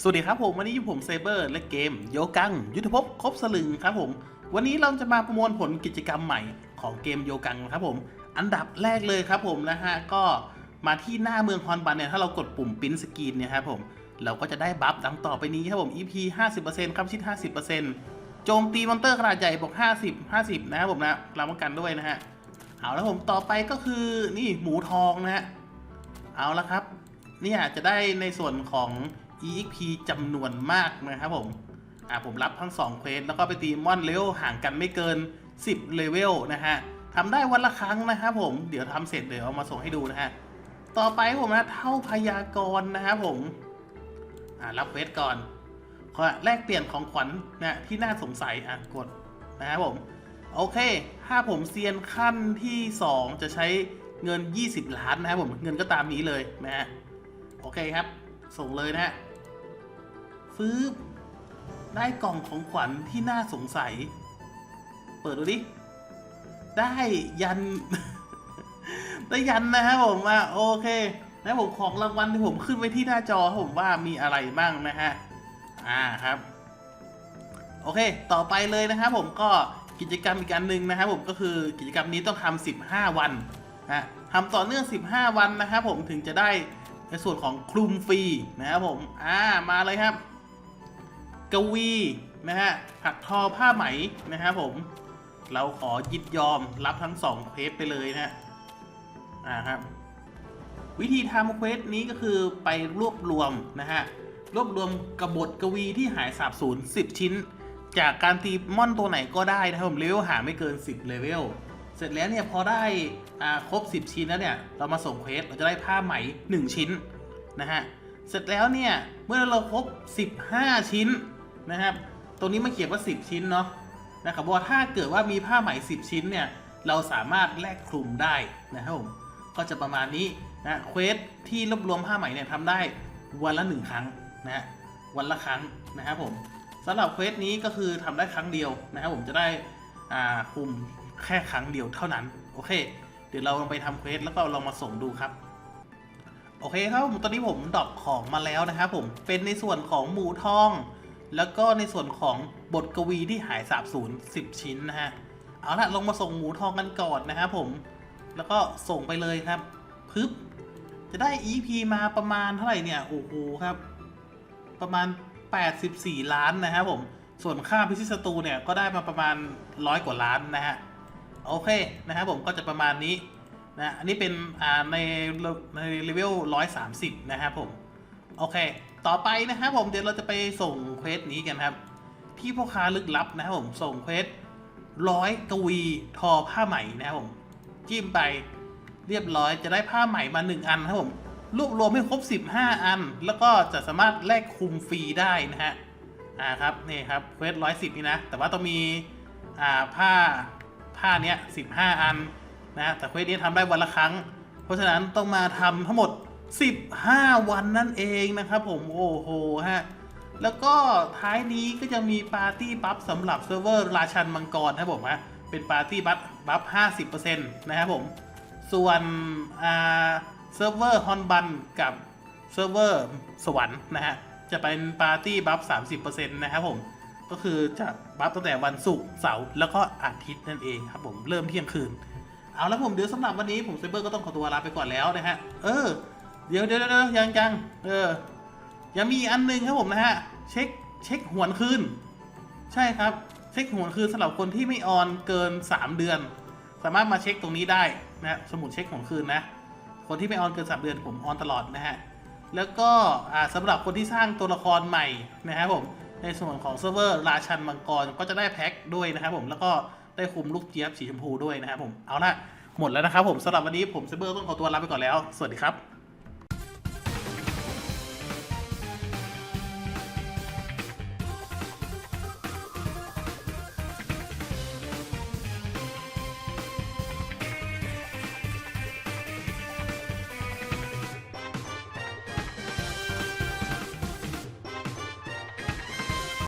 สวัสดีครับผมวันนี้อยู่ผมเซเบอร์และเกมโยกัง ยุทธภพครบสลึงครับผม วันนี้เราจะมาประมวลผลกิจกรรมใหม่ของเกมโยกังครับผม อันดับแรกเลยครับผมนะฮะก็มาที่หน้าเมืองฮอนบันเนี่ยถ้าเรากดปุ่มปิ้นสกรีนเนี่ยครับผมเราก็จะได้บัฟดังต่อไปนี้ครับผม EP 50%ครับชิด 50%โจมตีมอนเตอร์ขนาดใหญ่บอก50 50 นะครับผมนะรับประกันด้วยนะฮะเอาแล้วผมต่อไปก็คือนี่หมูทองนะฮะเอาละครับเนี่ยจะได้ในส่วนของ EXP จำนวนมากนะครับผม อ่าผมรับทั้ง2เควสแล้วก็ไปตีมอนเลเวลห่างกันไม่เกิน 10 เลเวลนะฮะทำได้วันละครั้งนะครับผม เดี๋ยวทำเสร็จเดี๋ยวเอามาส่งให้ดูนะฮะ ต่อไปผมนะเท่าพยากรณ์นะครับผม อ่ารับเควสก่อนขอแลกเปลี่ยนของขวัญนะที่น่าสงสัยอะกดนะครับผม โอเค ถ้าผมเซียนขั้นที่ 2 จะใช้เงิน 20 ล้านนะครับผม เงินก็ตามนี้เลยนะฮะ โอเคครับ ส่งเลยนะฮะ ฟื้บได้กล่องของขวัญที่น่าสงสัย เปิดดูดิ ได้ยัน ได้ยันนะครับผมอะโอเคนะผมของรางวัลที่ผมขึ้นไว้ที่หน้าจอครับผมว่ามีอะไรบ้างนะฮะ อ่าครับ โอเค ต่อไปเลยนะครับผมก็กิจกรรมอีกอันหนึ่งนะครับผมก็คือกิจกรรมนี้ต้องทำ15 วันนะทำต่อเนื่อง 15 วันนะครับผมถึงจะได้ในส่วนของคลุมฟรีนะครับผม อ่า มาเลยครับ กวีนะฮะถักทอผ้าไหมนะครับผม เราขอยิดยอมรับทั้งสองเควสไปเลยนะฮะอ่าครับวิธีทำเควสนี้ก็คือไปรวบรวมนะฮะรวบรวมกบฏกวีที่หายสาบสูญ10 ชิ้น จากการตีมอนตัวไหนก็ได้นะครับผมเลเวลหาไม่เกิน 10เลเวลเสร็จแล้วเนี่ยพอได้อ่าครบ 10 ชิ้นแล้วเนี่ยเรามาส่งเควสเราจะได้ผ้าไหม 1 ชิ้นนะฮะเสร็จแล้วเนี่ยเมื่อเราครบ 15 ชิ้น นะครับ ตรงนี้มาเขียนว่า 10 ชิ้นเนาะนะครับว่าถ้าเกิดว่ามีผ้าไหม 10 ชิ้นเนี่ยเราสามารถแลกคลุมได้นะครับผมก็จะประมาณนี้นะเควสที่รวบรวมผ้าไหมเนี่ยทำได้วันละหนึ่งครั้งนะฮะวันละครั้งนะครับผมสำหรับเควสนี้ก็คือทำได้ครั้งเดียวนะครับผมจะได้อ่าคุมแค่ครั้งเดียวเท่านั้นโอเค เดี๋ยวเราลองไปทำเควสแล้วก็ลองมาส่งดูครับโอเคครับผมตอนนี้ผมดรอปของมาแล้วนะครับผมเป็นในส่วนของหมูทอง แล้วก็ในส่วนของบทกวีที่หายสาบสูญ10 ชิ้นนะฮะ เอาละลงมาส่งหมูทองกันก่อนนะครับผม แล้วก็ส่งไปเลยครับพึบจะได้ EP มาประมาณเท่าไหร่เนี่ย โอ้โหครับ ประมาณ 84 ล้านนะครับผม ส่วนค่าพิซิสตูเนี่ยก็ได้มาประมาณร้อยกว่าล้านนะฮะ โอเคนะครับผมก็จะประมาณนี้นะ อันนี้เป็นในในเลเวล130 นะครับผม โอเค ต่อไปนะครับผมเดี๋ยวเราจะไปส่งเควสนี้กันครับพี่พ่อค้าลึกลับนะครับผมส่งเควสร้อยกวีทอผ้าไหมนะครับผมจิ้มไปเรียบร้อยจะได้ผ้าไหมมา 1 อันครับผมรวบรวมให้ครบ 15 อัน แล้วก็จะสามารถแลกคุมฟรีได้นะฮะอ่าครับนี่ครับเควสร้อยสิบนี่นะ แต่ว่าต้องมีอ่าผ้าผ้าเนี้ยสิบห้าอันนะแต่เควสนี้ทำได้วันละครั้ง เพราะฉะนั้นต้องมาทำทั้งหมด 15 วันนั่นเองนะครับผมโอ้โหฮะแล้วก็ท้ายนี้ก็จะมีปาร์ตี้บัฟสำหรับเซิร์ฟเวอร์ราชันมังกรครับผมฮะเป็นปาร์ตี้บัฟบัฟ50%นะครับผม ส่วนอ่าเซิร์ฟเวอร์ฮอนบันกับเซิร์ฟเวอร์สวรรค์นะฮะจะเป็นปาร์ตี้บัฟ30%นะครับผมก็คือจะบัฟตั้งแต่วันศุกร์เสาร์แล้วก็อาทิตย์นั่นเองครับผมเริ่มเที่ยงคืน เอาแล้วผมเดี๋ยวสำหรับวันนี้ผมเซเบอร์ก็ต้องขอตัวลาไปก่อนแล้วนะฮะเออ เดี๋ยวเดี๋ยวเดี๋ยวยังยังเออยังมีอันหนึงครับผมนะฮะ เช็คเช็คหวนคืน ใช่ครับ เช็คหวนคืนสำหรับคนที่ไม่ออนเกิน 3 เดือน สามารถมาเช็คตรงนี้ได้นะฮะสมุดเช็คหวนคืนนะ คนที่ไม่ออนเกิน 3 เดือนผมออนตลอดนะฮะ แล้วก็อ่าสำหรับคนที่สร้างตัวละครใหม่นะครับผม ในส่วนของเซิร์ฟเวอร์ราชันมังกรก็จะได้แพ็คด้วยนะครับผม แล้วก็ได้คุมลูกเจี๊ยบสีชมพูด้วยนะครับผม เอาละหมดแล้วนะครับผมสำหรับวันนี้ผมเซเบอร์ต้องขอตัวลาไปก่อนแล้ว สวัสดีครับ